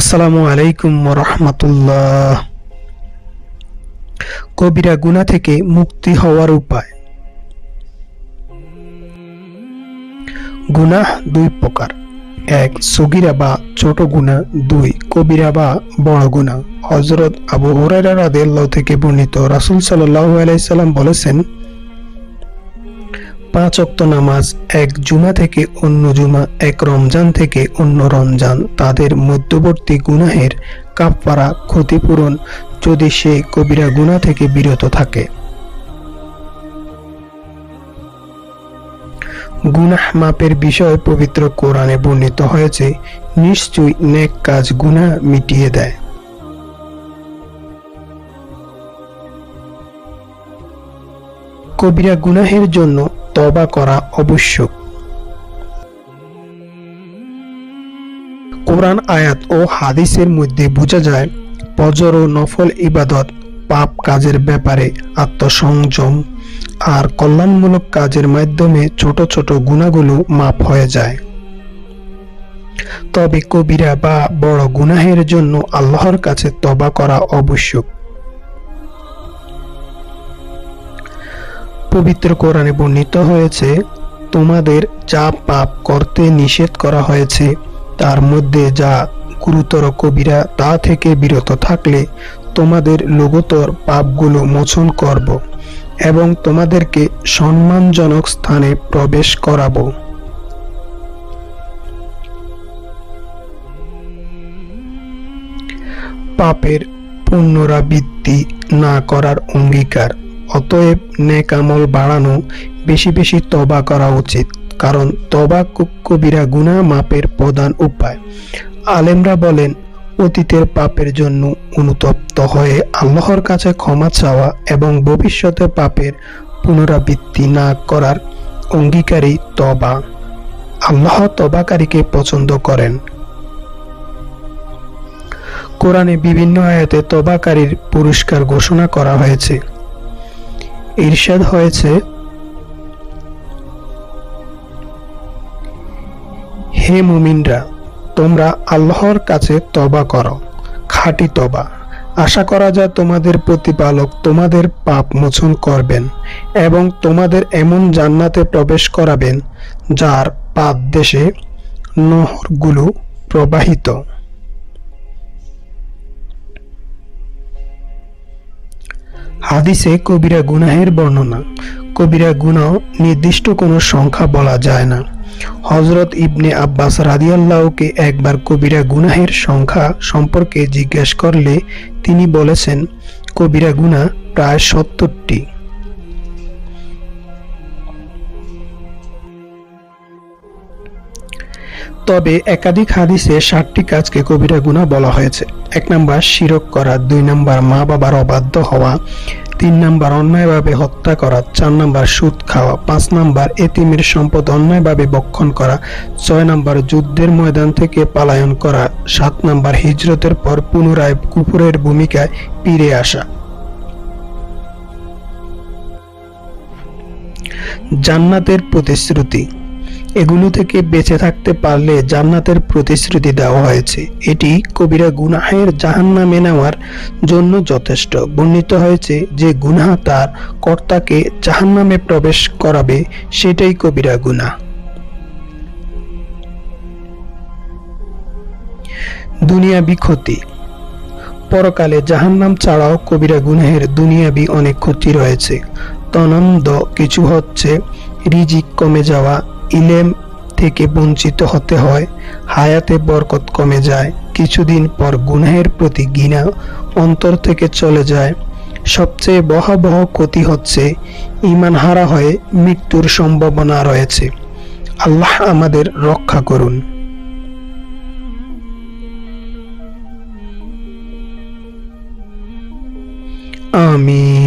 আসসালামু আলাইকুম রহমতুল্লাহ কবিরা গুণা থেকে মুক্তি হওয়ার উপায়। গুনাহ দুই প্রকার। এক, সগিরা বা ছোট গুণা দুই, কবিরা বা বড় গুণা হজরত আবু হুরায়রা রাদিয়াল্লাহু থেকে বর্ণিত রাসূল সাল্লাল্লাহু আলাইহি সাল্লাম বলেছেন পাঁচ অক্ত নামাজ এক জুমা থেকে অন্য জুমা, এক রমজান থেকে অন্য রমজান। তাদের মধ্যবর্তী গুনাহের কাপড়া ক্ষতিপূরণ যদি সে কবিরা গুনাহ থেকে বিরত থাকে। গুনাহ মাপের বিষয় পবিত্র কোরআনে বর্ণিত হয়েছে, নিশ্চয়ই নেক কাজ গুনাহ মিটিয়ে দেয়। কবিরা গুনাহের জন্য তবা করা আবশ্যক। কোরআন আয়াত ও হাদিসের মধ্যে বোঝা যায়, ফজর ও নফল ইবাদত পাপ কাজের ব্যাপারে আত্মসংযম আর কল্যাণমূলক কাজের মাধ্যমে ছোট ছোট গুণাগুলো মাপ হয়ে যায়। তবে কবিরা বা বড় গুনাহের জন্য আল্লাহর কাছে তবা করা আবশ্যক। পবিত্র কোরআনে বর্ণিত হয়েছে, তোমাদের যা পাপ করতে নিষেধ করা হয়েছে। তার মধ্যে যা গুরুতর কবিরা তা থেকে বিরত থাকলে তোমাদের লঘুতর পাপগুলো মোচন করব এবং তোমাদেরকে সম্মানজনক স্থানে প্রবেশ করাবো। পাপের পুনরাবৃত্তি না করার অঙ্গীকার। অতএব নেক আমল বাড়ানো, বেশি বেশি তবা করা উচিত, কারণ তবা কবিরা গুনাহ মাপের প্রধান উপায়। আলেমরা বলেন, অতীতের পাপের জন্য অনুতপ্ত হয়ে আল্লাহর কাছে ক্ষমা চাওয়া এবং ভবিষ্যতে পাপের পুনরাবৃত্তি না করার অঙ্গীকারী তবা আল্লাহ তবাকারীকে পছন্দ করেন। কোরআনে বিভিন্ন আয়াতে তবাকারীর পুরস্কার ঘোষণা করা হয়েছে। ইরশাদ হয়েছে, হে মুমিনরা, তোমরা আল্লাহর কাছে তবা করো, খাঁটি তবা আশা করা যায় তোমাদের প্রতিপালক তোমাদের পাপ মোচন করবেন এবং তোমাদের এমন জান্নাতে প্রবেশ করাবেন যার পাদ দেশে নহরগুলো প্রবাহিত। হাদিসে কবিরা গুনাহের বর্ণনা। কবিরা গুনাহ নির্দিষ্ট কোনো সংখ্যা বলা যায় না। হজরত ইবনে আব্বাস রাদিয়াল্লাহকে একবার কবিরা গুনাহের সংখ্যা সম্পর্কে জিজ্ঞেস করলে তিনি বলেছেন, কবিরা গুনাহ প্রায় সত্তরটি। তবে একাধিক হাদিসে ষাটটি কাজকে কবিরা গুণা বলা হয়েছে। এক নাম্বার শিরক করা, দুই নাম্বার মা বাবার অবাধ্য হওয়া, তিন নাম্বার অন্যায়ভাবে হত্যা করা, চার নাম্বার সুদ খাওয়া, পাঁচ নাম্বার এতিমের সম্পদ অন্যায়ভাবে বক্ষণ করা, ছয় নাম্বার যুদ্ধের ময়দান থেকে পালায়ন করা, সাত নাম্বার হিজরতের পর পুনরায় কুপুরের ভূমিকায় ফিরে আসা। জান্নাতের প্রতিশ্রুতি এগুলো থেকে বেঁচে থাকতে পারলে জান্নাতের প্রতিশ্রুতি দেওয়া হয়েছে। এটি কবিরা গুনাহের জাহান্নামে নেওয়ার জন্য যথেষ্ট। বর্ণিত হয়েছে যে গুনাহ তার কর্তাকে জাহান্নামে প্রবেশ করাবে, সেটাই কবিরা গুনাহ। দুনিয়াবি ক্ষতি। পরকালে জাহান্নাম ছাড়াও কবিরা গুনাহের দুনিয়াবি অনেক ক্ষতি রয়েছে। তনন্দ, কিছু হচ্ছে, রিজিক কমে যাওয়া ইলেম থেকে বঞ্চিত হতে হয়, হায়াতে বরকত কমে যায়, কিছুদিন পর গুনাহের প্রতি ঘৃণা অন্তর থেকে চলে যায়। সবচেয়ে বহাবহ ক্ষতি হচ্ছে ইমান হারা হয়ে মৃত্যুর সম্ভাবনা রয়েছে। আল্লাহ আমাদের রক্ষা করুন। আমিন।